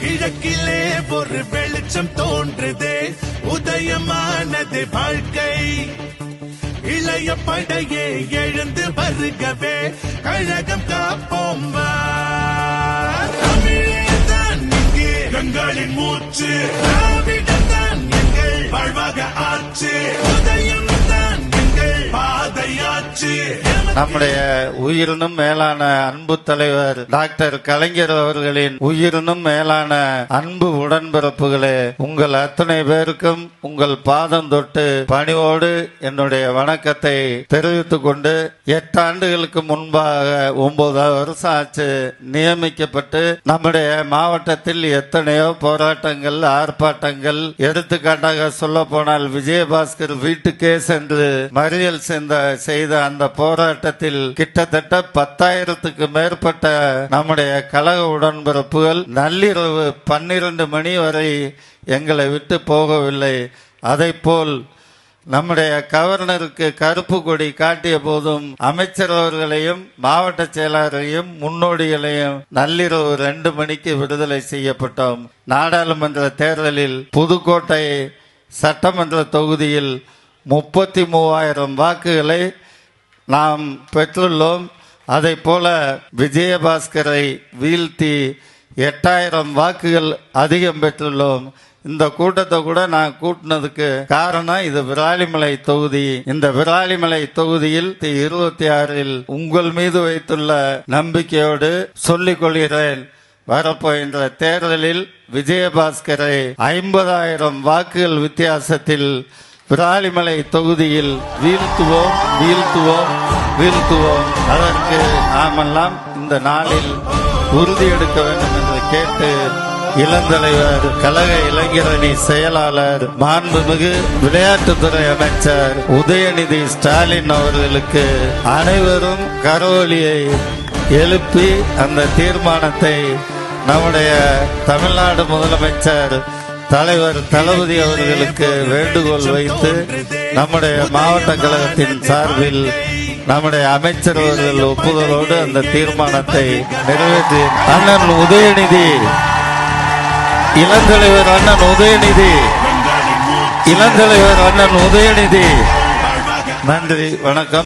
கிழக்கிலே ஒரு வெளிச்சம் தோன்றுதே உதயமானது வாழ்க்கை. இளைய படையே எழுந்து வருகவே கழகம் காப்போம் வா. தமிழேதான் இங்கே. எங்களின் மூச்சு. திராவிடம்தான் எங்கள் வாழ்வாக ஆச்சு. உதயம் தான் எங்கள் பாதையாச்சு. நம்முடைய உயிரினும் மேலான அன்பு தலைவர் டாக்டர் கலைஞர் அவர்களின் உயிரினும் மேலான அன்பு உடன்பிறப்புகளே உங்கள் அத்தனை பேருக்கும் உங்கள் பாதம் தொட்டு பணிவோடு என்னுடைய வணக்கத்தை தெரிவித்துக் கொண்டு எட்டு ஆண்டுகளுக்கு முன்பாக ஒன்பது வருஷம் ஆச்சு நியமிக்கப்பட்டு நம்முடைய மாவட்டத்தில் எத்தனையோ போராட்டங்கள் ஆர்ப்பாட்டங்கள் எடுத்துக்காட்டாக சொல்ல போனால் விஜயபாஸ்கர் வீட்டுக்கே சென்று மறியல் செய்த அந்த காலகட்டத்தில் கிட்டத்தட்ட பத்தாயிரத்துக்கு மேற்பட்ட நம்முடைய கழக உடன்பிறப்புகள் நள்ளிரவு பன்னிரண்டு மணி வரை எங்களை விட்டு போகவில்லை. அதைப்போல் நம்முடைய கவர்னருக்கு கருப்பு கொடி காட்டிய போதும் அமைச்சர் அவர்களையும் மாவட்ட செயலாளரையும் முன்னோடிகளையும் நள்ளிரவு ரெண்டு மணிக்கு விடுதலை செய்யப்பட்டோம். நாடாளுமன்ற தேர்தலில் புதுக்கோட்டை சட்டமன்ற தொகுதியில் முப்பத்தி மூவாயிரம் வாக்குகளை நாம் பெற்றுள்ளோம். அதை போல விஜயபாஸ்கரை வீழ்த்தி எட்டாயிரம் வாக்குகள் அதிகம் பெற்றுள்ளோம். இந்த கூட்டத்தை கூட நான் கூட்டினதுக்கு காரணம் இது விராலிமலை தொகுதி. இந்த விராலிமலை தொகுதியில் இருபத்தி ஆறில் உங்கள் மீது வைத்துள்ள நம்பிக்கையோடு சொல்லிக் கொள்கிறேன் வரப்போகின்ற தேர்தலில் விஜயபாஸ்கரை ஐம்பதாயிரம் வாக்குகள் வித்தியாசத்தில் விராலிமலை தொகுதியில் வீழ்த்துவோம் வீழ்த்துவோம் வீழ்த்துவோம். அதற்கு நாமெல்லாம் இந்த நாளில் உறுதியெடுக்க வேண்டும் என்று கேட்டு இளந்தலைவர் கழக இளைஞரணி செயலாளர் மாண்புமிகு விளையாட்டுத்துறை அமைச்சர் உதயநிதி ஸ்டாலின் அவர்களுக்கு அனைவரும் கரோலியை எழுப்பி அந்த தீர்மானத்தை நம்முடைய தமிழ்நாடு முதலமைச்சர் தலைவர் தளபதி அவர்களுக்கு வேண்டுகோள் வைத்து நம்முடைய மாவட்ட கழகத்தின் சார்பில் நம்முடைய அமைச்சர் அவர்கள் ஒப்புதலோடு அந்த தீர்மானத்தை நிறைவேற்றி அண்ணன் உதயநிதி இளந்தலைவர் அண்ணன் உதயநிதி இளந்தலைவர் அண்ணன் உதயநிதி. நன்றி வணக்கம்.